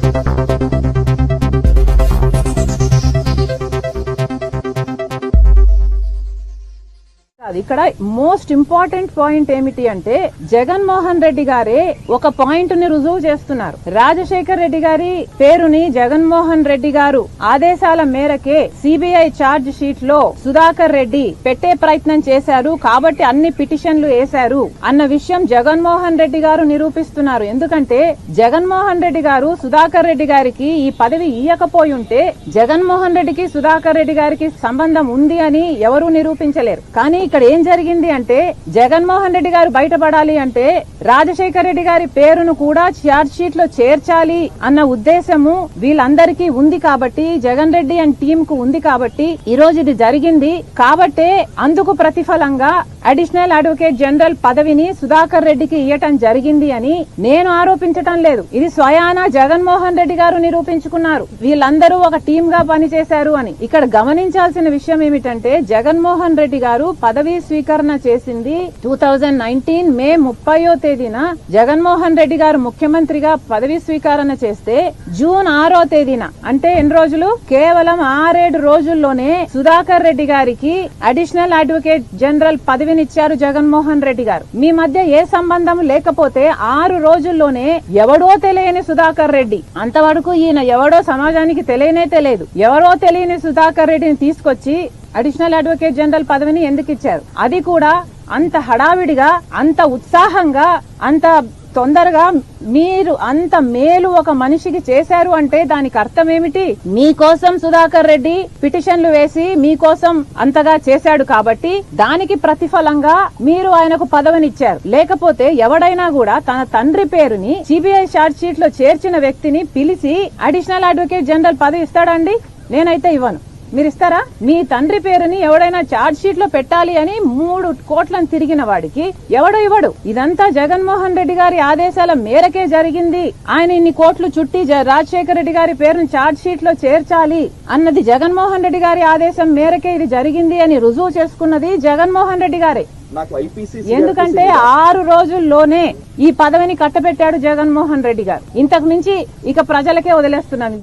Thank you. ఇక్కడ most important point ఏమిటి అంటే జగన్మోహన్ రెడ్డి గారే ఒక పాయింట్ని రుజువు చేస్తున్నారు. రాజశేఖర్ రెడ్డి గారి పేరుని జగన్మోహన్ రెడ్డి గారు ఆదేశాల మేరకే సిబిఐ ఛార్జ్ షీట్లో సుధాకర్ రెడ్డి పెట్టే ప్రయత్నం చేశారు కాబట్టి అన్ని పిటిషన్లు వేశారు అన్న విషయం జగన్మోహన్ రెడ్డి గారు నిరూపిస్తున్నారు. ఎందుకంటే జగన్మోహన్ రెడ్డి గారు సుధాకర్ రెడ్డి గారికి ఈ పదవి ఇయ్యకపోయి ఉంటే జగన్మోహన్ రెడ్డికి సుధాకర్ రెడ్డి గారికి సంబంధం ఉంది అని ఎవరూ నిరూపించలేరు. కానీ ఇక్కడ ఏం జరిగింది అంటే జగన్మోహన్ రెడ్డి గారు బయటపడాలి అంటే రాజశేఖర్ రెడ్డి గారి పేరును కూడా ఛార్జ్ షీట్లో చేర్చాలి అన్న ఉద్దేశము వీళ్ళందరికీ ఉంది కాబట్టి జగన్ రెడ్డి అండ్ టీమ్కు ఉంది కాబట్టి ఈ రోజు ఇది జరిగింది. కాబట్టే అందుకు ప్రతిఫలంగా అడిషనల్ అడ్వకేట్ జనరల్ పదవిని సుధాకర్ రెడ్డికి ఇవ్వటం జరిగింది అని నేను ఆరోపించటం లేదు. ఇది స్వయాన జగన్మోహన్ రెడ్డి గారు నిరూపించుకున్నారు. వీళ్ళందరూ ఒక టీమ్గా పనిచేశారు అని. ఇక్కడ గమనించాల్సిన విషయం ఏమిటంటే జగన్మోహన్ రెడ్డి గారు పదవి స్వీకరణ చేసింది టూ థౌజండ్ నైన్టీన్ మే ముప్పయో తేదీన జగన్మోహన్ రెడ్డి గారు ముఖ్యమంత్రిగా పదవీ స్వీకరణ చేస్తే జూన్ ఆరో తేదీన. అంటే ఎన్ని రోజులు? కేవలం ఆరేడు రోజుల్లోనే సుధాకర్ రెడ్డి గారికి అడిషనల్ అడ్వకేట్ జనరల్ పదవినిచ్చారు జగన్మోహన్ రెడ్డి గారు. మీ మధ్య ఏ సంబంధం లేకపోతే ఆరు రోజుల్లోనే ఎవడో తెలియని సుధాకర్ రెడ్డి. అంతవరకు ఈయన ఎవడో సమాజానికి తెలియనే తెలియదు. ఎవరో తెలియని సుధాకర్ రెడ్డిని తీసుకొచ్చి అడిషనల్ అడ్వకేట్ జనరల్ పదవిని ఎందుకు ఇచ్చారు? అది కూడా అంత హడావిడిగా అంత ఉత్సాహంగా అంత తొందరగా మీరు అంత మేలు ఒక మనిషికి చేశారు అంటే దానికి అర్థం ఏమిటి? మీకోసం సుధాకర్ రెడ్డి పిటిషన్లు వేసి మీకోసం అంతగా చేశాడు కాబట్టి దానికి ప్రతిఫలంగా మీరు ఆయనకు పదవినిచ్చారు. లేకపోతే ఎవడైనా కూడా తన తండ్రి పేరుని సిబిఐ షార్ట్ షీట్లో చేర్చిన వ్యక్తిని పిలిచి అడిషనల్ అడ్వకేట్ జనరల్ పదవి ఇస్తాడండి నేనైతే ఇవ్వను. మీరు ఇస్తారా మీ తండ్రి పేరుని ఎవడైనా ఛార్జ్ షీట్లో పెట్టాలి అని మూడు కోట్లను తిరిగిన వాడికి ఎవడు ఇవ్వడు. ఇదంతా జగన్మోహన్ రెడ్డి గారి ఆదేశాల మేరకే జరిగింది. ఆయన ఇన్ని కోట్లు చుట్టి రాజశేఖర రెడ్డి గారి పేరును ఛార్జ్ షీట్లో చేర్చాలి అన్నది జగన్మోహన్ రెడ్డి గారి ఆదేశం మేరకే ఇది జరిగింది అని రుజువు చేసుకున్నది జగన్మోహన్ రెడ్డి గారే. ఎందుకంటే ఆరు రోజుల్లోనే ఈ పదవిని కట్టబెట్టాడు జగన్మోహన్ రెడ్డి గారు. ఇంతకు మించి ఇక ప్రజలకే వదిలేస్తున్నాను